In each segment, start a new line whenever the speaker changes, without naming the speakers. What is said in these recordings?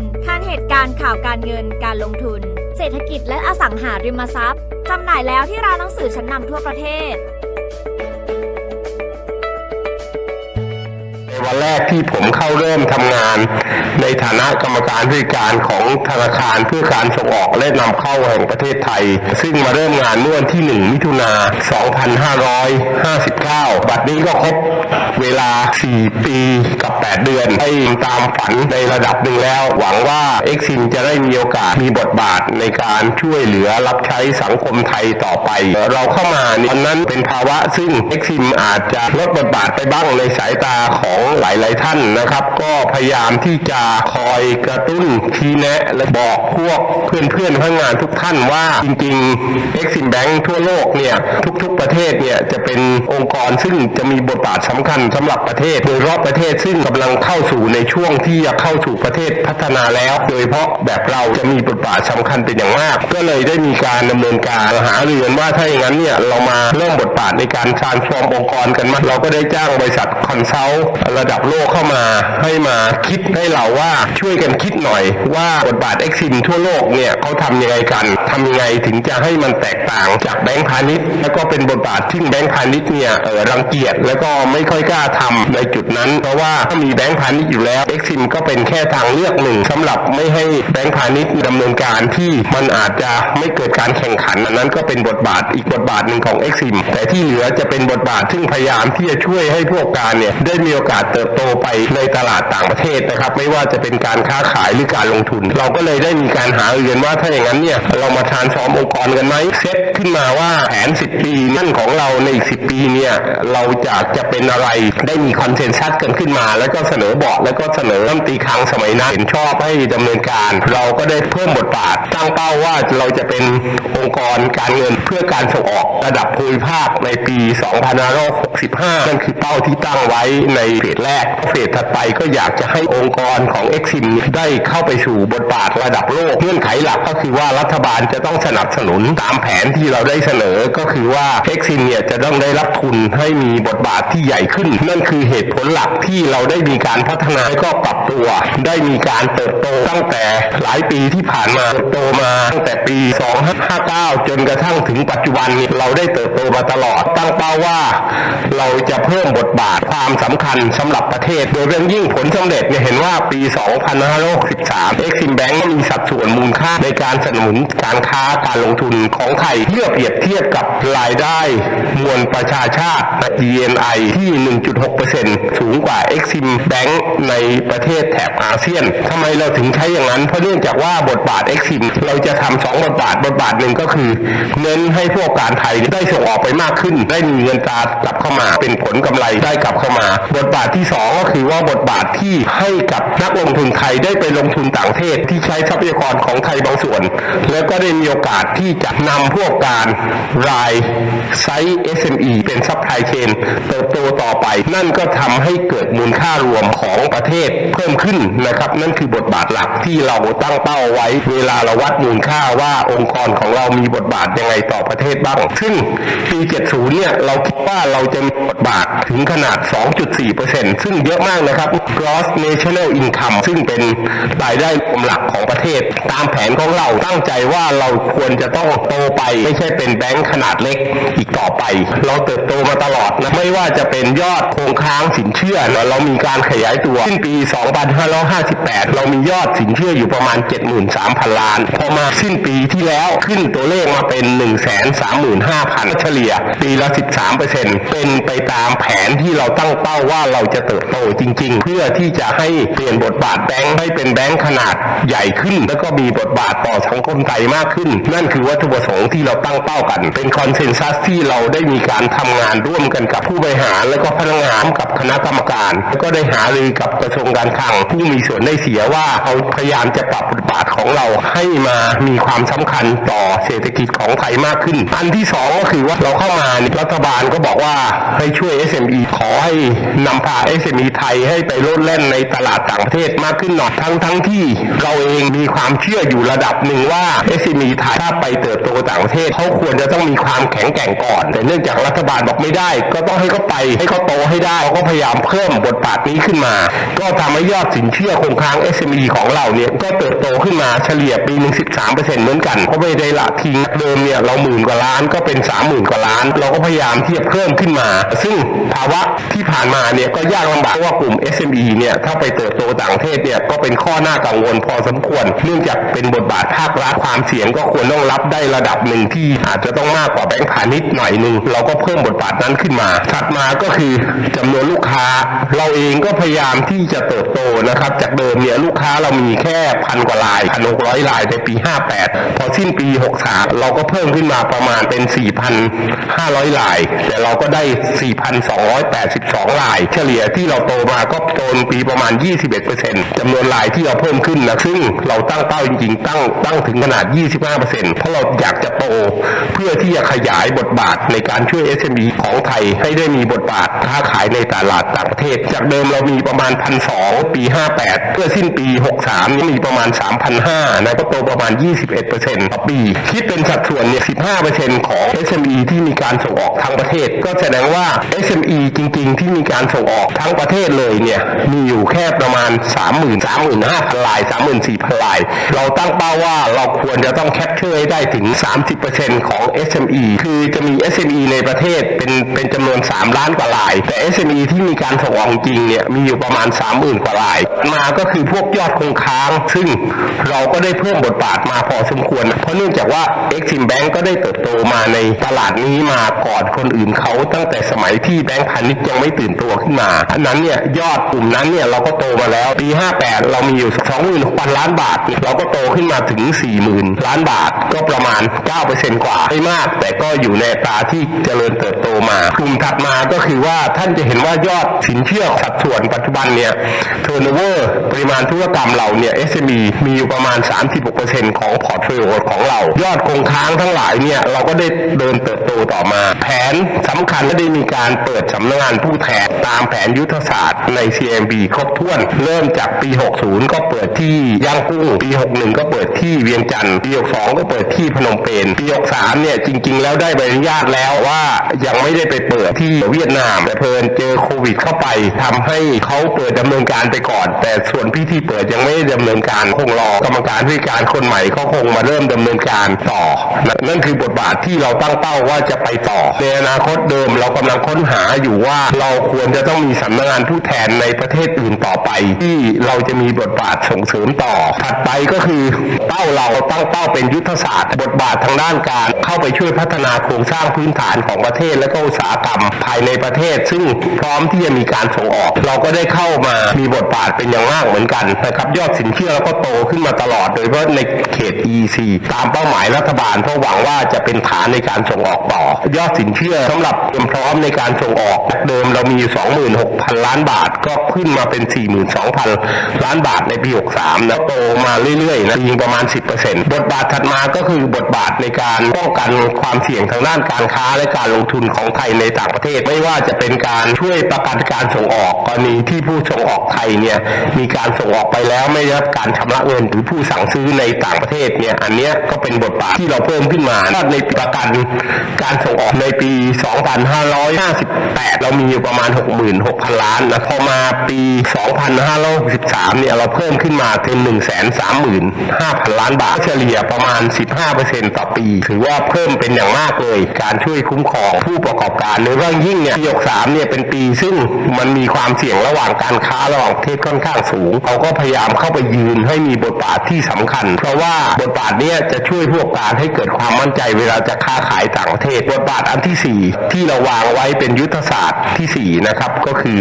นทันเหตุการณ์ข่าวการเงินการลงทุน เศรษฐกิจและอสังหาริมทรัพย์จำหน่ายแล้วที่ร้านหนังสือชั้นนำทั่วประเทศ
วันแรกที่ผมเข้าเริ่มทำงาน ในฐานะกรรมการผู้จัดการของธนาคารเพื่อการส่งออกและนำเข้าแห่งประเทศไทย ซึ่งมาเริ่มงานเมื่อวันที่ 1 มิถุนา 2559 บัดนี้ก็ครบเวลา 4 ปีกับ 8 เดือนให้ตามฝันในระดับหนึ่งแล้ว หวังว่า e x i m จะได้มีโอกาสมีบทบาทในการช่วยเหลือรับใช้สังคมไทยต่อไป เราเข้ามาตอนนั้นเป็นภาวะซึ่ง e x i m อาจจะลดบทบาทไปบ้างในสายตาของหลาย ๆ ท่านนะครับ ก็พยายามที่จะคอยกระตุ้นชี้แนะและบอกพวกเพื่อนๆพนักงานทุกท่านว่าจริงๆ e x i m Bank ทั่วโลกเนี่ยทุกๆประเทศเนี่ยจะเป็นองค์กรซึ่งจะมีบทบาทสำคัญสำหรับประเทศ โดยเฉพาะประเทศซึ่งกำลังเข้าสู่ในช่วงที่จะเข้าสู่ประเทศพัฒนาแล้ว โดยเฉพาะแบบเราจะมีบทบาทสำคัญเป็นอย่างมาก ก็เลยได้มีการดำเนินการหาเรือนว่าถ้าอย่างนั้นเนี่ยเรามาเริ่มบทบาทในการทรานส์ฟอร์มองค์กรกันมาเราก็ได้จ้างบริษัทคอนซัลท์ระดับโลกเข้ามาให้มา คิดให้เราว่าช่วยกันคิดหน่อยว่าบทบาทเอ็กซิมทั่วโลกเนี่ยเขาทำยังไงกันทำยังไงถึงจะให้มันแตกต่างจากแบงก์พาณิชย์ แล้วก็เป็นบทบาทที่แบงก์พาณิชย์เนี่ยเออรังเกียจแล้วก็ไม่ค่อยกล้าทำในจุดนั้น เพราะว่าถ้ามีแบงก์พาณิชย์อยู่แล้วเอ็กซิมก็เป็นแค่ทางเลือกหนึ่งสำหรับไม่ให้แบงก์พาณิชย์ดำเนินการที่มันอาจจะไม่เกิดการแข่งขันอันนั้นก็เป็นบทบาทอีกบทบาทหนึ่งของเอ็กซิมแต่ที่เหลือจะเป็นบทบาทซึ่งพยายามที่จะช่วยให้พวกการเนี่ยได้มีโอกาสเติบโตไปในตลาดต่างประเทศนะครับ ไม่ว่าจะเป็นการค้าขายหรือการลงทุน เราก็เลยได้มีการหาเรียนว่าถ้าอย่างนั้นเนี่ยเรามาทานฟอมองค์กรกันไหมเซตขึ้นมาว่าแผน 10 ปีนั่นของเราในอีก 10 ปีเนี่ยเราจะจะเป็นอะไรได้มีคอนเซนแซสกันขึ้นมา แล้วก็เสนอบอร์แล้วก็เสนอรัฐมนตรีคลังสมัยนั้นเห็นชอบให้ดำเนินการ เราก็ได้เพิ่มบทบาทตั้งเป้าว่าเราจะเป็นองค์กรการเงินเพื่อการส่งออกระดับภูมิภาคในปี 2565 นั่นคือเป้าที่ตั้งไว้ในเฟสแรก เฟสถัดไปก็อยากจะให้องค์กรของ e x i m ได้เข้าไปสู่บทบาทระดับโลกเงื่อนไขหลักก็คือว่ารัฐบาลจะต้องสนับสนุนตามแผนที่เราได้เสนอก็คือว่า e x i m เนี่ยจะต้องได้รับทุนให้มีบทบาทที่ใหญ่ขึ้น นั่นคือเหตุผลหลักที่เราได้มีการพัฒนาก็ปรับตัว ได้มีการเติบโตตั้งแต่หลายปีที่ผ่านมาเติบโตมาตั้งแต่ปี 2559 จนกระทั่งถึงปัจจุบันเราได้เติบโตมาตลอดตั้งเป้าว่า เราจะเพิ่มบทบาทความสำคัญสำหรับประเทศ โดยเรื่องยิ่งผลสำเร็จเนี่ยเห็นว่าปี 2563 Exim Bank มีสัดส่วนมูลค่าในการสนับสนุนการค้าการลงทุนของไทยเมื่อเปรียบเทียบกับรายได้มวลประชาชาติ GNI ที่ 1.6%สูงกว่า Exim Bank ในประเทศแถบอาเซียนทำไมเราถึงใช้อย่างนั้น เพราะเนื่องจากว่าบทบาท Exim เราจะทำสองบทบาทบทบาทหนึ่งก็คือ เน้นให้พวกการไทยได้ส่งออกไปมากขึ้น ได้มีเงินตากลับเข้ามา เป็นผลกำไรได้กลับเข้ามา บทบาทที่สองก็คือว่าบทบาทที่ให้กับนักลงทุนไทยได้ไปลงทุนต่างประเทศที่ใช้ทรัพยากรของไทยบางส่วน แล้วก็ได้มีโอกาสที่จะนำพวกการรายไซส์ SME เป็นซัพพลายเชนเติบโตต่อไป นั่นก็ทำให้เกิดมูลค่ารวมของประเทศเพิ่มขึ้นนะครับ นั่นคือบทบาทหลักที่เราตั้งเป้าไว้เวลาเราวัดมูลค่าว่าองค์กรของเรามีบทบาทยังไงต่อประเทศบ้าง ซึ่งปี 70 เนี่ยเราคิดว่าเราจะมีบทบาทถึงขนาด 2.4%ซึ่งเยอะมากนะครับ gross national income ซึ่งเป็นรายได้รวมหลักของประเทศ ตามแผนของเราตั้งใจว่าเราควรจะต้องโตไป ไม่ใช่เป็นแบงค์ขนาดเล็กอีกต่อไป เราเติบโตมาตลอดนะไม่ว่าจะเป็นยอดคงค้างสินเชื่อนะเรามีการขยายตัวสิ้นปี 2558 เรามียอดสินเชื่ออยู่ประมาณ 73,000 ล้าน พอมาสิ้นปีที่แล้วขึ้นตัวเลขมาเป็น 135,000 เฉลี่ย ปีละ 13%เป็นไปตามแผนที่เราตั้งเป้าว่าเราจะเติบโตจริง ๆ เพื่อที่จะใให้เปลี่ยนบทบาทแบงค์ให้เป็นแบงค์ขนาดใหญ่ขึ้น แล้วก็มีบทบาทต่อสังคมไทยมากขึ้น นั่นคือวัตถุประสงค์ที่เราตั้งเป้ากัน เป็นคอนเซนแซสที่เราได้มีการทำงานร่วมกันกับผู้บริหาร และก็พนักงานกับคณะกรรมการ แล้วก็ได้หารือกับกระทรวงการคลังผู้มีส่วนได้เสียว่าเขาพยายามจะปรับบทบาทของเราให้มามีความสำคัญต่อเศรษฐกิจของไทยมากขึ้น อันที่สองก็คือว่าเราเข้ามาเนี่ยรัฐบาลก็บอกว่าให้ช่วย SME ขอให้นำพา SME ไทยให้ไปโลดแล่นในตลาดต่างประเทศมากขึ้นหน่อยทั้งทั้งที่เราเองมีความเชื่ออยู่ระดับหนึ่งว่า SME ไทยถ้าไปเติบโตต่างประเทศเขาควรจะต้องมีความแข็งแกร่งก่อน แต่เนื่องจากรัฐบาลบอกไม่ได้ ก็ต้องให้เขาไปให้เขาโตให้ได้เราก็พยายามเพิ่มบทบาทนี้ขึ้นมา ก็ทำให้ยอดสินเชื่อคงค้าง SME ของเราเนี่ยก็เติบโตขึ้นมาเฉลี่ยปีหนึ่ง13เปอร์เซ็นต์เหมือนกันก็ไม่ได้ละทิ้งเดิมเนี่ยเราหมื่นกว่าล้านก็เป็น30,000กว่าล้าน เราก็พยายามที่จะเพิ่มขึ้นมา ซึ่งภาวะที่ผ่านมาเนี่ยก็ยากลำบากเพราะว่ากลุ่ม SME เนี่ยถ้าไปเติบโตต่างประเทศเนี่ยก็เป็นข้อหน้ากังวลพอสมควร เนื่องจากเป็นบทบาทภาครัฐความเสี่ยงก็ควรต้องรับได้ระดับหนึ่งที่อาจจะต้องมากกว่าแบงก์พาณิชย์หน่อยหนึ่งเราก็เพิ่มบทบาทนั้นขึ้นมา ถัดมาก็คือจำนวนลูกค้า เราเองก็พยายามที่จะเติบโตนะครับ จากเดิมเนี่ยลูกค้าเรามีแค่พันกว่าลายพันหกร้อยลายในปี 58 พอสิ้นปี 63 เราก็เพิ่มขึ้นมาประมาณเป็น 4,500 ลาย แต่เราก็ได้ 4,282 ลาย เฉลี่ยที่เราโตมาก็โตนปีประมาณ21%จำนวนลายที่เราเพิ่มขึ้นนะซึ่งเราตั้งเป้าจริงๆ ตั้งตั้งถึงขนาด 25%เพราะเราอยากจะโตเพื่อที่จะขยายบทบาทในการช่วย SME ของไทยให้ได้มีบทบาทค้าขายในตลาดต่างประเทศ จากเดิมเรามีประมาณ 1,200 ปี 58 เพื่อสิ้นปี 63นี่มีประมาณ 3,500นะก็โตประมาณ 21%ต่อปี คิดเป็นสัดส่วนเนี่ย 15%ของ SME ที่มีการส่งออกทั้งประเทศ ก็แสดงว่า SME จริง ๆ ที่มีการส่งออกทั้งประเทศเลยเนี่ยมีอยู่แค่ประมาณ 30,000 35,000ลาย 34,000 ลาย เราตั้งเป้าว่าเราควรจะต้องแคปเจอร์ให้ได้ถึง 30%ของ SME คือจะมี SME ในประเทศเป็นเป็นจำนวน 3 ล้านกว่าลาย แต่ SME ที่มีการส่งออกจริงเนี่ยมีอยู่ประมาณ 30,000 กว่าลาย มาก็คือพวกยอดคงค้าง ซึ่งเราก็ได้เพิ่มบทบาทมาพอสมควร เพราะเนื่องจากว่า Exim Bank ก็ได้เติบโตมาในตลาดนี้มาก่อนคนอื่นเขาตั้งแต่สมัยที่แบงก์พาณิชย์ยังไม่ตื่นตัวขึ้นมาอันนั้นเนี่ยยอดกลุ่มนั้นเนี่ยเราก็โตมาแล้ว ปี 58 เรามีอยู่26,000 ล้านบาท เราก็โตขึ้นมาถึง 40,000 ล้านบาท ก็ประมาณ 9%กว่า ไม่มาก แต่ก็อยู่ในตาที่เจริญเติบโตมากลุ่มถัดมาก็คือว่าท่านจะเห็นว่ายอดสินเชื่อสัดส่วนปัจจุบันเนี่ย turnover ปริมาณธุรกรรมเราเนี่ย SME มีอยู่ประมาณ 36%ของพอร์ตโฟลิโอของเรา ยอดคงค้างทั้งหลายเนี่ย เราก็ได้เดินเติบโตต่อมา แผนสำคัญก็ได้มีการเปิดสำนักงานผู้แทนตามแผนยุทธศาสตร์ใน CMB ครบถวน เริ่มจากปี 60 ก็เปิดที่ย่างกุ้ง ปี 61 ก็เปิดที่เวียงจันทร์ ปี 62 ก็เปิดที่พนมเปญ ปี 63 เนี่ยจริง ๆ แล้วได้ใบอนุญาตแล้วว่ายังไม่ได้ไปเปิดที่เวียดนาม แต่เพลินเจอโควิดเข้าไปทำให้เขาเปิดดำเนินการไปก่อน แต่ส่วนพิธีเปิดยังไม่ได้ดำเนินการคงรอกรรมการผู้การคนใหม่เขาคงมาเริ่มดำเนินการต่อ นั่นคือบทบาทที่เราตั้งเป้าว่าจะไปต่อในอนาคตเดิมเรากำลังค้นหาอยู่ว่าเราควรจะต้องมีสำนักงานผู้แทนในประเทศอื่นต่อไปที่เราจะมีบทบาทส่งเสริมต่อ ถัดไปก็คือเป้าเราตั้งเป้าเป็นยุทธศาสตร์ บทบาททางด้านการเข้าไปช่วยพัฒนาโครงสร้างพื้นฐานของประเทศและก็อุตสาหกรรมภายในประเทศ ซึ่งพร้อมที่จะมีการส่งออก เราก็ได้เข้ามามีบทบาทเป็นอย่างมากเหมือนกันนะครับยอดสินเชื่อเราก็โตขึ้นมาตลอด โดยเฉพาะในเขต EC ตามเป้าหมายรัฐบาลเพราะหวังว่าจะเป็นฐานในการส่งออกต่อ ยอดสินเชื่อสำหรับเตรียมพร้อมในการส่งออกจากเดิมเรามีอยู่26,000 ล้านบาทก็ขึ้นมาเป็น42,000 ล้านบาทในปี 63แล้วโตมาเรื่อยๆนะยิงประมาณ 10%บทบาทถัดมาก็คือบทบาทในการป้องกันความเสี่ยงทางด้านการค้าและการลงทุนของไทยในต่างประเทศ ไม่ว่าจะเป็นการช่วยประกันการส่งออกกรณีที่ผู้ส่งออกไทยเนี่ยมีการส่งออกไปแล้วไม่ได้รับการชำระเงินหรือผู้สั่งซื้อในต่างประเทศเนี่ยอันเนี้ยก็เป็นบทบาทที่เราเพิ่มขึ้นมาในประกันการส่งออกในปี 2558 เรามีอยู่ประมาณ 66,000 ล้านนะพอมาปี2563 เนี่ยเราเพิ่มขึ้นมาเป็น 135,000 ล้านบาทเฉลี่ยประมาณ 15%ต่อปี ถือว่าเพิ่มเป็นอย่างมากเลย การช่วยคุ้มครองผู้ประกอบการในเรื่องยิ่งเนี่ยปี63เนี่ยเป็นปีซึ่งมันมีความเสี่ยงระหว่างการค้าระหว่างประเทศค่อนข้างสูงเราก็พยายามเข้าไปยืนให้มีบทบาทที่สำคัญ เพราะว่าบทบาทเนี้ยจะช่วยผู้ประกอบการให้เกิดความมั่นใจเวลาจะค้าขายต่างประเทศบทบาทอันที่ 4 ที่เราวางไว้เป็นยุทธศาสตร์ทีสี่4นะครับก็คือ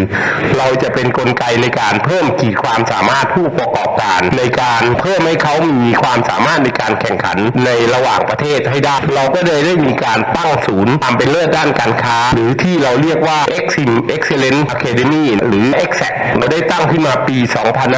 เราจะเป็นนกลไกในการเพิ่มขีดความสามารถผู้ประกอบการ ในการเพิ่มให้เขามีความสามารถในการแข่งขันในระหว่างประเทศให้ได้ เราก็เลยได้มีการตั้งศูนย์ความเป็นเลิศด้านการค้า หรือที่เราเรียกว่า Exim Excellence Academy หรือ EXAC เราได้ตั้งขึ้นมาปี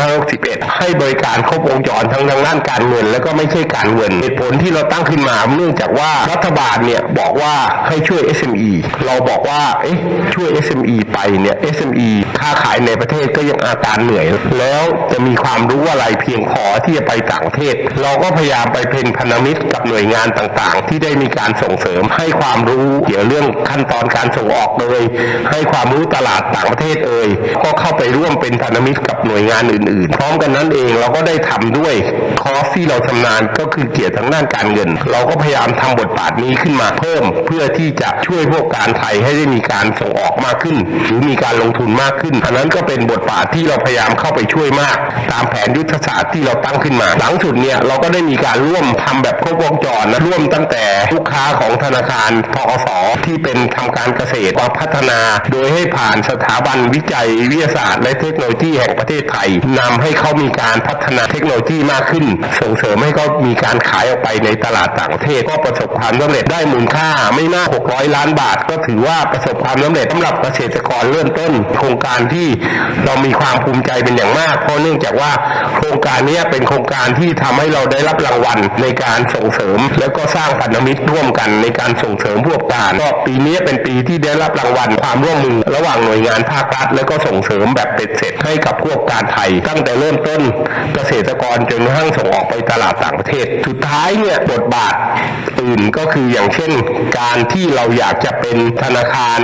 2561 ให้บริการครบวงจรทั้งทางด้านการเงิน และก็ไม่ใช่การเงินเหตุผลที่เราตั้งขึ้นมาเนื่องจากว่ารัฐบาลเนี่ยบอกว่าให้ช่วย SME เราบอกว่าเอ๊ะช่วย SME ไปเนี่ย SME ค้าขายในประเทศก็ยังอาการเหนื่อย แล้วจะมีความรู้อะไรเพียงพอที่จะไปต่างประเทศ เราก็พยายามไปเป็นพันธมิตรกับหน่วยงานต่างๆ ที่ได้มีการส่งเสริมให้ความรู้เกี่ยวเรื่องขั้นตอนการส่งออกเลย ให้ความรู้ตลาดต่างประเทศเอ่ยก็เข้าไปร่วมเป็นพันธมิตรกับหน่วยงานอื่นๆ พร้อมกันนั้นเองเราก็ได้ทำด้วยคอร์สที่เราชำนาญก็คือเกี่ยวทางด้านการเงิน เราก็พยายามทำบทบาทนี้ขึ้นมาเพิ่ม เพื่อที่จะช่วยพวกการไทยให้ได้มีการส่งออกมากขึ้น หรือมีการลงทุนมากขึ้นอันนั้นก็เป็นบทบาทที่เราพยายามเข้าไปช่วยมาก ตามแผนยุทธศาสตร์ที่เราตั้งขึ้นมาหลังสุดเนี่ยเราก็ได้มีการร่วมทำแบบครบวงจรนะร่วมตั้งแต่ลูกค้าของธนาคารทกสที่เป็นทำการเกษตรมาพัฒนา โดยให้ผ่านสถาบันวิจัยวิทยาศาสตร์ และเทคโนโลยีแห่งประเทศไทยนำให้เขามีการพัฒนาเทคโนโลยีมากขึ้น ส่งเสริมให้เขามีการขายออกไปในตลาดต่างประเทศก็ประสบความสำเร็จได้มูลค่าไม่มาก 600 ล้านบาท ก็ถือว่าประสบความสำเร็จสำหรับเกษตรกรเริ่มต้น โครงการที่เรามีความภูมิใจเป็นอย่างมาก เพราะเนื่องจากว่าโครงการนี้เป็นโครงการที่ทำให้เราได้รับรางวัลในการส่งเสริม แล้วก็สร้างพันธมิตรร่วมกันในการส่งเสริมพวกการก็ปีนี้เป็นปีที่ได้รับรางวัลความร่วมมือระหว่างหน่วยงานภาครัฐ และก็ส่งเสริมแบบเป็ดเสร็จให้กับพวกการไทย ตั้งแต่เริ่มต้นเกษตรกรจนกระทั่งส่งออกไปตลาดต่างประเทศ สุดท้ายเนี่ยบทบาทอื่นก็คืออย่างเช่น การที่เราอยากจะเป็นธนาคาร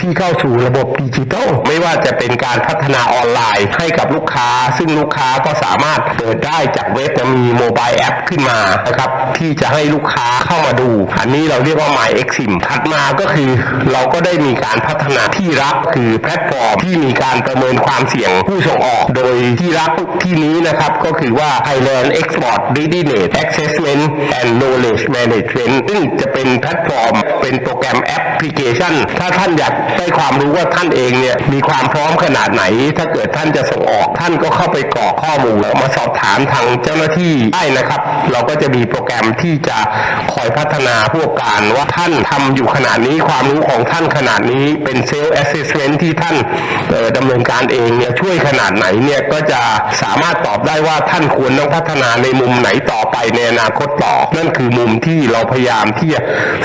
ที่เข้าสู่ระบบดิจิทัลไม่ว่าจะเป็นการพัฒนาออนไลน์ให้กับลูกค้า ซึ่งลูกค้าก็สามารถเปิดได้จากเว็บจะมีโมบายแอปขึ้นมานะครับที่จะให้ลูกค้าเข้ามาดู อันนี้เราเรียกว่า My Exim ถัดมาก็คือเราก็ได้มีการพัฒนาที่รับคือแพลตฟอร์มที่มีการประเมินความเสี่ยงผู้ส่งออก โดยที่รับที่นี้นะครับก็คือว่า Thailand Export Readiness Assessment and Knowledge Management ซึ่งจะเป็นแพลตฟอร์ม เป็นโปรแกรมแอปพลิเคชัน ถ้าท่านอยากได้ความรู้ว่าท่านเองเนี่ยมีความพร้อมขนาดไหน ถ้าเกิดท่านจะส่งออกท่านก็เข้าไปกรอกข้อมูลแล้วมาสอบถามทางเจ้าหน้าที่ได้นะครับ เราก็จะมีโปรแกรมที่จะคอยพัฒนาพวกการว่าท่านทำอยู่ขนาดนี้ความรู้ของท่านขนาดนี้เป็นเซลล์แอสเซสเมนที่ท่านเอ่อดำเนินการเองเนี่ยช่วยขนาดไหนเนี่ยก็จะสามารถตอบได้ว่าท่านควรต้องพัฒนาในมุมไหนต่อไปในอนาคตต่อ นั่นคือมุมที่เราพยายามที่จะ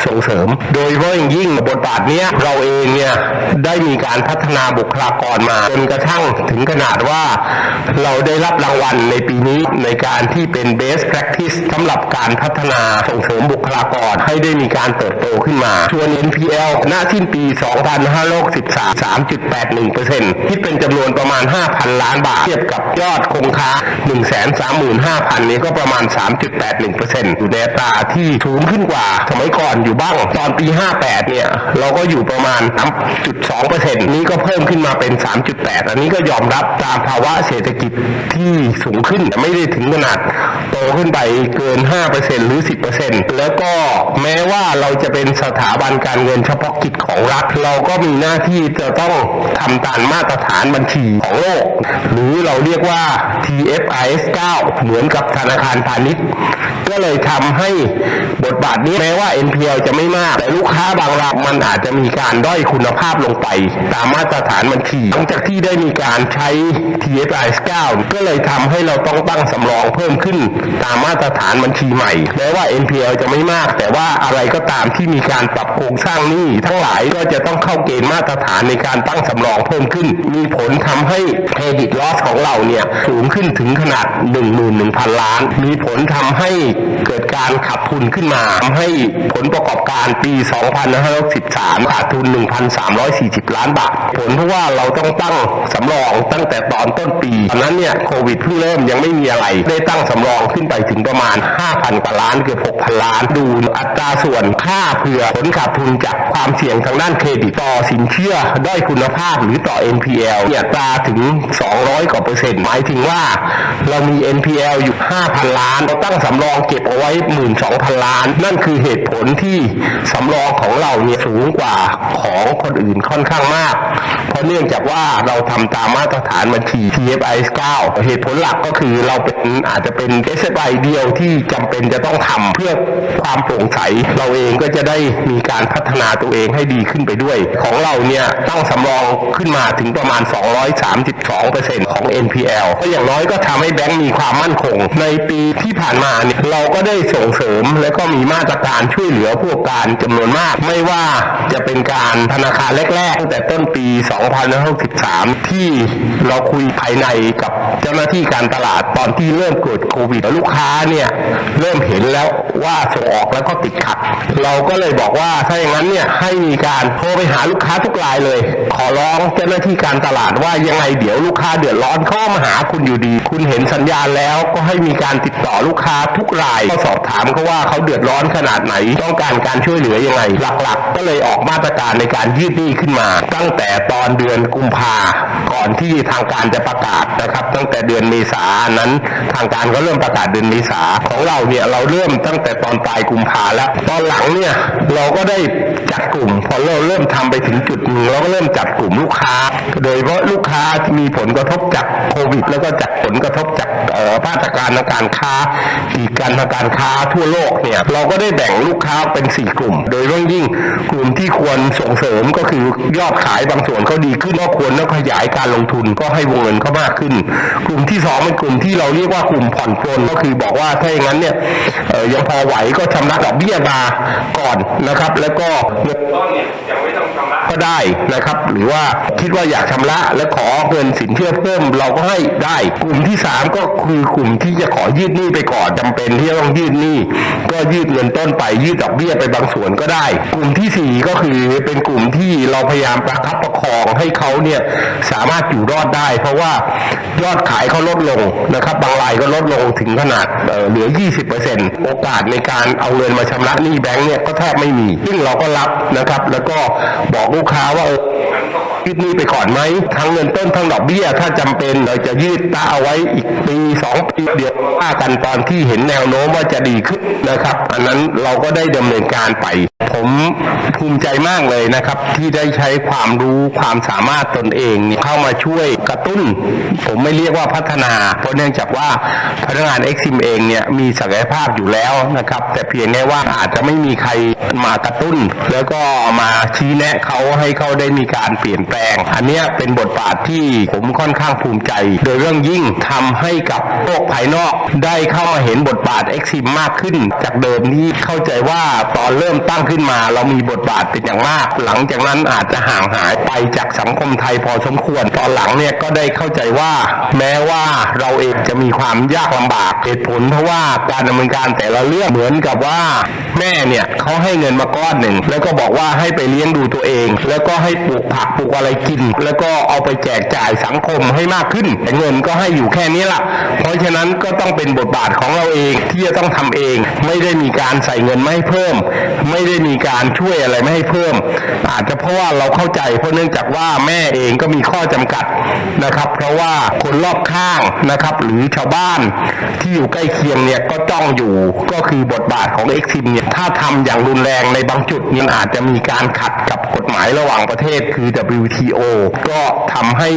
ส่งเสริม โดยเฉพาะอย่างยิ่งบทบาทเนี้ยเราเองเนี่ยได้มีการพัฒนาบุคลากรมาจนกระทั่งถึงขนาดว่าเราได้รับรางวัลในปีนี้ในการที่เป็น best practice สำหรับการพัฒนาส่งเสริมบุคลากรให้ได้มีการเติบโตขึ้นมาส่วน NPL ณสิ้นปี 2563 3.81%ที่เป็นจำนวนประมาณ 5,000 ล้านบาท เทียบกับยอดคงค้า 135,000 นี้ก็ประมาณ 3.81%อยู่ในตาที่สูงขึ้นกว่า สมัยก่อนอยู่บ้าง ตอนปี 58 เนี่ย เราก็อยู่ประมาณ 3.2%นี้ก็เพิ่มขึ้นมาเป็น 3.8 อันนี้ก็ยอมรับตามภาวะเศรษฐกิจที่สูงขึ้นแต่ไม่ได้ถึงขนาดโตขึ้นไปเกิน 5%หรือ 10%แล้วก็แม้ว่าเราจะเป็นสถาบันการเงินเฉพาะกิจของรัฐ เราก็มีหน้าที่จะต้องทำตามมาตรฐานบัญชีของโลก หรือเราเรียกว่า TFIS 9 เหมือนกับธนาคารพาณิชย์ก็เลยทำให้บทบาทนี้แม้ว่า NPL จะไม่มาก แต่ลูกค้าบางรายมันอาจจะมีการด้อยคุณภาพลงไป ตามมาตรฐานบัญชีหลังจากที่ได้มีการใช้ TFI 9ก็เลยทำให้เราต้องตั้งสำรองเพิ่มขึ้น ตามมาตรฐานบัญชีใหม่ แม้ว่า NPL จะไม่มาก แต่ว่าอะไรก็ตามที่มีการปรับโครงสร้างหนี้ทั้งหลายก็จะต้องเข้าเกณฑ์มาตรฐานในการตั้งสำรองเพิ่มขึ้น มีผลทำให้เครดิตลอสของเราเนี่ยสูงขึ้นถึงขนาด 11,000 ล้าน มีผลทำให้เกิดการขับทุนขึ้นมาทำให้ผลประกอบการปี 2513ขาดทุน 1,340 ล้านบาท ผลเพราะว่าเราต้องตั้งสำรองตั้งแต่ตอนต้นปีตอนนั้นเนี่ยโควิดเพิ่งเริ่มยังไม่มีอะไร ได้ตั้งสำรองขึ้นไปถึงประมาณ 5,000 กว่าล้านเกือบ 6,000 ล้าน ดูอัตราส่วนค่าเผื่อผลขาดทุนจากความเสี่ยงทางด้านเครดิตต่อสินเชื่อด้อยคุณภาพหรือต่อ NPL เนี่ยตราถึง 200 กว่าเปอร์เซ็นต์หมายถึงว่า เรามี NPL อยู่ 5,000 ล้าน เราตั้งสำรองเก็บเอาไว้12,000ล้าน นั่นคือเหตุผลที่สำรองของเราเนี่ยสูงกว่าของคนอื่นค่อนข้างมาก เพราะเนื่องจากว่าเราทำตามมาตรฐานบัญชี TFI 9เหตุผลหลักก็คือเราเป็นอาจจะเป็น SFI เดียวที่จำเป็นจะต้องทำเพื่อความโปร่งใส เราเองก็จะได้มีการพัฒนาตัวเองให้ดีขึ้นไปด้วย ของเราเนี่ยตั้งสำรองขึ้นมาถึงประมาณ 232%ของ NPL ก็อย่างน้อยก็ทำให้แบงก์มีความมั่นคง ในปีที่ผ่านมาเนี่ยเราราก็ได้ส่งเสริมและก็มีมาตรการช่วยเหลือผู้ประกอบการจำนวนมาก ไม่ว่าจะเป็นการธนาคารแรกๆตั้งแต่ต้นปี 2563 ที่เราคุยภายในกับ เจ้าหน้าที่การตลาดตอนที่เริ่มเกิดโควิดลูกค้าเนี่ยเริ่มเห็นแล้วว่าส่งออกแล้วก็ติดขัด เราก็เลยบอกว่าถ้าอย่างนั้นเนี่ยให้มีการโทรไปหาลูกค้าทุกรายเลย ขอร้องเจ้าหน้าที่การตลาดว่ายังไงเดี๋ยวลูกค้าเดือดร้อนเข้ามาหาคุณอยู่ดี คุณเห็นสัญญาณแล้วก็ให้มีการติดต่อลูกค้าทุกรายก็สอบถามเขาว่าเขาเดือดร้อนขนาดไหน ต้องการการช่วยเหลือยังไง หลักๆ ก็เลยออกมาตรการในการยืดหนี้ขึ้นมา ตั้งแต่ตอนเดือนกุมภาก่อนที่ทางการจะประกาศนะครับตั้งแต่เดือนเมษานั้นทางการก็เริ่มประกาศเดือนเมษาของเราเนี่ยเราเริ่มตั้งแต่ตอนปลายกุมภาแล้วตอนหลังเนี่ยเราก็ได้จัดกลุ่ม พอเราเริ่มทำไปถึงจุดหนึ่งเราก็เริ่มจัดกลุ่มลูกค้า โดยเฉพาะลูกค้าที่มีผลกระทบจากโควิด แล้วก็จากผลกระทบจากมาตรการทางการค้ากีกันทางการค้าทั่วโลกเนี่ยเราก็ได้แบ่งลูกค้าเป็น 4 กลุ่ม โดยเฉพาะยิ่งกลุ่มที่ควรส่งเสริมก็คือยอดขายบางส่วนเขาดีขึ้นก็ควรต้องขยายการลงทุนก็ให้วงเงินเขามากขึ้นกลุ่มที่สองเป็นกลุ่มที่เราเรียกว่ากลุ่มผ่อนปลนก็คือบอกว่าถ้าอย่างนั้นเนี่ยยังพอไหวก็ชำระดอกเบี้ยมาก่อนนะครับ แล้วก็เงินต้นเนี่ยยังไม่ต้ชำระ ก็ได้นะครับ หรือว่าคิดว่าอยากชำระและขอเงินสินเชื่อเพิ่มเราก็ให้ได้ กลุ่มที่สามก็คือกลุ่มที่จะขอยืดหนี้ไปก่อนจำเป็นที่จะต้องยืดหนี้ก็ยืดเงินต้นไปยืดดอกเบี้ยไปบางส่วนก็ได้ กลุ่มที่สี่ก็คือเป็นกลุ่มที่เราพยายามประคับประคองให้เขาเนี่ยสามารถอยู่รอดได้ เพราะว่ายอดขายเขาลดลงนะครับ บางรายก็ลดลงถึงขนาดเอ่อเหลือ 20%โอกาสในการเอาเงินมาชำระหนี้แบงก์เนี่ยก็แทบไม่มีซึ่งเราก็รับนะครับ แล้วก็บอกลูกค้าว่าเออ ยืดหนี้ไปก่อนไหมทั้งเงินต้นทั้งดอกเบี้ยถ้าจำเป็นเราจะยืดตาเอาไว้อีกปีสองปีเดียวว่ากันตอนที่เห็นแนวโน้มว่าจะดีขึ้นนะครับ อันนั้นเราก็ได้ดำเนินการไป ผมภูมิใจมากเลยนะครับ ที่ได้ใช้ความรู้ความสามารถตนเองเนี่ยเข้ามาช่วยกระตุ้น ผมไม่เรียกว่าพัฒนา เพราะเนื่องจากว่าพนักงาน Exim เองเนี่ยมีศักยภาพอยู่แล้วนะครับ แต่เพียงแค่ว่าอาจจะไม่มีใครมากระตุ้น แล้วก็มาชี้แนะเขาให้เขาได้มีการเปลี่ยนแปลง อันนี้เป็นบทบาทที่ผมค่อนข้างภูมิใจ โดยเรื่องยิ่งทำให้กับโลกภายนอกได้เข้ามาเห็นบทบาท Exim มมากขึ้น จากเดิมที่เข้าใจว่าตอนเริ่มตั้งขึ้นมา เรามีบทบาทเป็นอย่างมาก หลังจากนั้นอาจจะห่างหายไปจากสังคมไทยพอสมควร ตอนหลังเนี่ยก็ได้เข้าใจว่าแม้ว่าเราเองจะมีความยากลำบากเหตุผล เพราะว่าการดำเนินการแต่ละเรื่องเหมือนกับว่า แม่เนี่ยเขาให้เงินมาก้อนหนึ่งแล้วก็บอกว่าให้ไปเลี้ยงดูตัวเอง แล้วก็ให้ปลูกผักปลูกอะไรกิน แล้วก็เอาไปแจกจ่ายสังคมให้มากขึ้น แต่เงินก็ให้อยู่แค่นี้ละเพราะฉะนั้นก็ต้องเป็นบทบาทของเราเองที่จะต้องทำเอง ไม่ได้มีการใส่เงินไม่ให้เพิ่ม ไม่ได้มีการช่วยอะไรไม่ให้เพิ่ม อาจจะเพราะว่าเราเข้าใจ เพราะเนื่องจากว่าแม่เองก็มีข้อจำกัดนะครับ เพราะว่าคนรอบข้างนะครับ หรือชาวบ้านที่อยู่ใกล้เคียงเนี่ยก็จ้องอยู่ก็คือบทบาทของเอ็กซิมเนี่ยถ้าทำอย่างรุนแรงในบางจุดเนี่ยอาจจะมีการขัดกับ กฎหมายระหว่างประเทศคือ WTO ก็ทำให้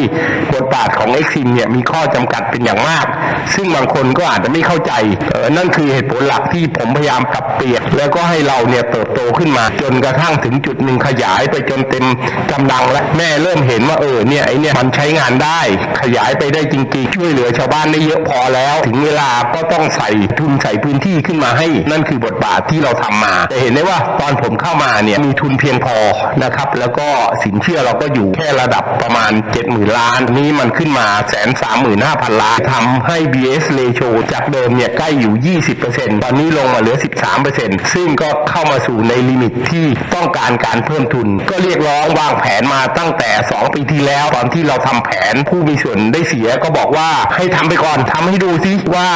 บทบาทของเอ็กซิมเนี่ยมีข้อจำกัดเป็นอย่างมาก ซึ่งบางคนก็อาจจะไม่เข้าใจเออนั่นคือเหตุผลหลักที่ผมพยายามปรับเปลี่ยนแล้วก็ให้เราเนี่ยเติบโตขึ้นมา จนกระทั่งถึงจุดหนึ่งขยายไปจนเต็มกำลังและแม่เริ่มเห็นว่าเออเนี่ยไอเนี่ยมันใช้งานได้ ขยายไปได้จริงๆช่วยเหลือชาวบ้านได้เยอะพอแล้ว ถึงเวลาก็ต้องใส่ทุนใส่พื้นที่ขึ้นมาให้ นั่นคือบทบาทที่เราทำมา จะเห็นได้ว่าตอนผมเข้ามาเนี่ยมีทุนเพียงพอนะครับ แล้วก็สินเชื่อเราก็อยู่แค่ระดับประมาณ 70,000 ล้าน นี้มันขึ้นมาแสนสามหมื่นห้าพันล้านทำให้ BS ratio จากเดิมเนี่ยใกล้อยู่ 20%ตอนนี้ลงมาเหลือ 13%ซึ่งก็เข้ามาสู่ในลิมิตที่ต้องการการเพิ่มทุน ก็เรียกร้องวางแผนมาตั้งแต่ 2 ปีที่แล้ว ตอนที่เราทำแผนผู้มีส่วนได้เสียก็บอกว่าให้ทำไปก่อนทำให้ดูซิว่า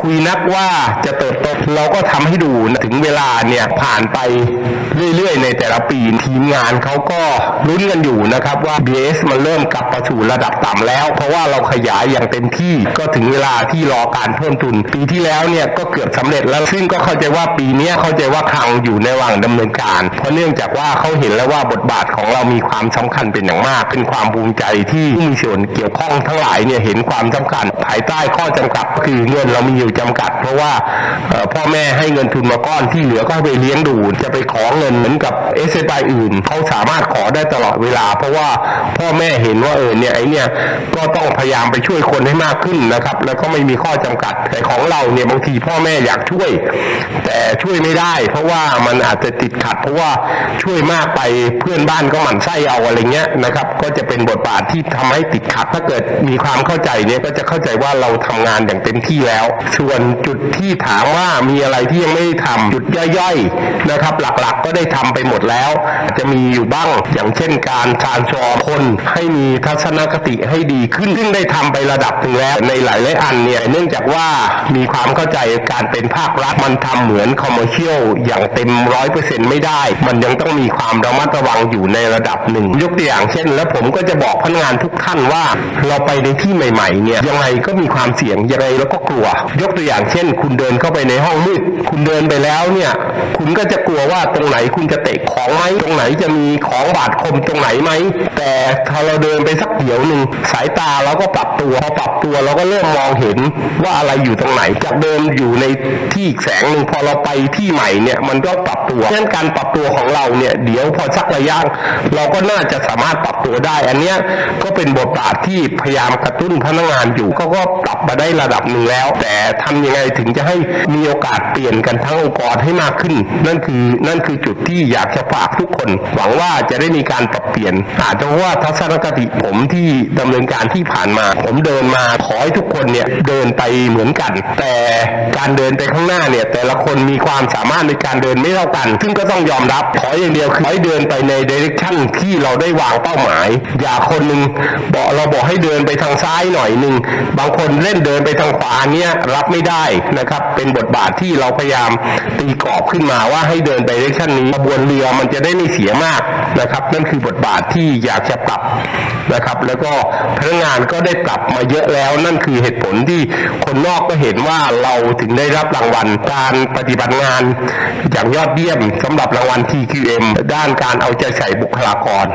คุยนักว่าจะเติบโตเราก็ทำให้ดูถึงเวลาเนี่ยผ่านไปเรื่อยๆ ในแต่ละปีทีมงานเขาก็ลุ้นกันอยู่นะครับว่า BS มันเริ่มกลับมาสู่ระดับต่ำแล้ว เพราะว่าเราขยายอย่างเต็มที่ก็ถึงเวลาที่รอการเพิ่มทุน ปีที่แล้วเนี่ยก็เกือบสำเร็จแล้วซึ่งก็เข้าใจว่าปีนี้เข้าใจว่าคลังอยู่ในว่างดำเนินการ เพราะเนื่องจากว่าเขาเห็นแล้วว่าบทบาทของเรามีความสำคัญเป็นอย่างมาก เป็นความภูมิใจที่ผู้มีส่วนเกี่ยวข้องทั้งหลายเนี่ยเห็นความสำคัญภายใต้ข้อจำกัดคือเงินเรามีอยู่จำกัด เพราะว่าพ่อแม่ให้เงินทุนมาก้อนที่เหลือก็ไปเลี้ยงดูจะไปขอเงินเหมือนกับเอสไออื่นเขาสามารถขอได้ตลอดเวลา เพราะว่าพ่อแม่เห็นว่าเออเนี่ยไอเนี่ยก็ต้องพยายามไปช่วยคนให้มากขึ้นนะครับ แล้วก็ไม่มีข้อจำกัดแต่ของเราเนี่ยบางทีพ่อแม่อยากช่วย แต่ช่วยไม่ได้ เพราะว่ามันอาจจะติดขัด เพราะว่าช่วยมากไปเพื่อนบ้านก็หมั่นไส้เอาอะไรเงี้ยนะครับ ก็จะเป็นบทบาทที่ทำให้ติดขัด ถ้าเกิดมีความเข้าใจเนี่ยก็จะเข้าใจว่าเราทำงานอย่างเต็มที่แล้ว ส่วนจุดที่ถามว่ามีอะไรที่ยังไม่ได้ทำจุดย่อยๆนะครับ หลักๆก็ได้ทำไปหมดแล้ว จะมีอยู่บ้าง อย่างเช่นการทานสฟอคนให้มีทัศนคติให้ดีขึ้นซึ่งได้ทำไประดับหนึ่งแล้วในหลายๆอันเนี่ยเนื่องจากว่ามีความเข้าใจการเป็นภาครัฐมันทำเหมือนคอมเมอร์เชียลอย่างเต็มร้อยเปอร์เซ็นต์ไม่ได้ มันยังต้องมีความระมัดระวังอยู่ในระดับหนึ่ง ยกตัวอย่างเช่น แล้วผมก็จะบอกพนักงานทุกท่านว่า เราไปในที่ใหม่ๆเนี่ยยังไงก็มีความเสี่ยงยังไงเราก็กลัว ยกตัวอย่างเช่น คุณเดินเข้าไปในห้องมืดคุณเดินไปแล้วเนี่ยคุณก็จะกลัวว่าตรงไหนคุณจะเตะของไหมตรงไหนจะมีีของบาดคมตรงไหนไหม แต่ถ้าเราเดินไปสักเดี๋ยวหนึ่งสายตาเราก็ปรับตัวพอปรับตัวเราก็เริ่มมองเห็นว่าอะไรอยู่ตรงไหนจากเดิมอยู่ในที่แสงหนึ่งพอเราไปที่ใหม่เนี่ยมันก็ปรับตัวฉะนั้นการปรับตัวของเราเนี่ยเดี๋ยวพอสักระยะเราก็น่าจะสามารถปรับตัวได้ อันเนี้ยก็เป็นบทบาทที่พยายามกระตุ้นพนักงานอยู่เขาก็ปรับมาได้ระดับหนึ่งแล้ว แต่ทำยังไงถึงจะให้มีโอกาสเปลี่ยนกันทั้งองค์กรให้มากขึ้น นั่นคือนั่นคือจุดที่อยากจะฝากทุกคนหวังว่าจะได้มีการปรับเปลี่ยน อาจจะว่าทัศนคติผมที่ดำเนินการที่ผ่านมา ผมเดินมาขอให้ทุกคนเนี่ยเดินไปเหมือนกัน แต่การเดินไปข้างหน้าเนี่ยแต่ละคนมีความสามารถในการเดินไม่เท่ากัน ซึ่งก็ต้องยอมรับขออย่างเดียวคือให้เดินไปในเดเรคชั่นที่เราได้วางเป้าหมาย อย่าคนหนึ่งบอกเราบอกให้เดินไปทางซ้ายหน่อยหนึ่งบางคนเล่นเดินไปทางขวาเนี่ยรับไม่ได้นะครับเป็นบทบาทที่เราพยายามตีกรอบขึ้นมาว่าให้เดินไปเดเรคชั่นนี้ขบวนเรือมันจะได้ไม่เสียมากากนะครับนั่นคือบทบาทที่อยากจะปรับนะครับ แล้วก็พนักงานก็ได้ปรับมาเยอะแล้ว นั่นคือเหตุผลที่คนนอกก็เห็นว่าเราถึงได้รับรางวัลการปฏิบัติงานอย่างยอดเยี่ยมสำหรับรางวัล TQM ด้านการเอาใจใส่บุคลากร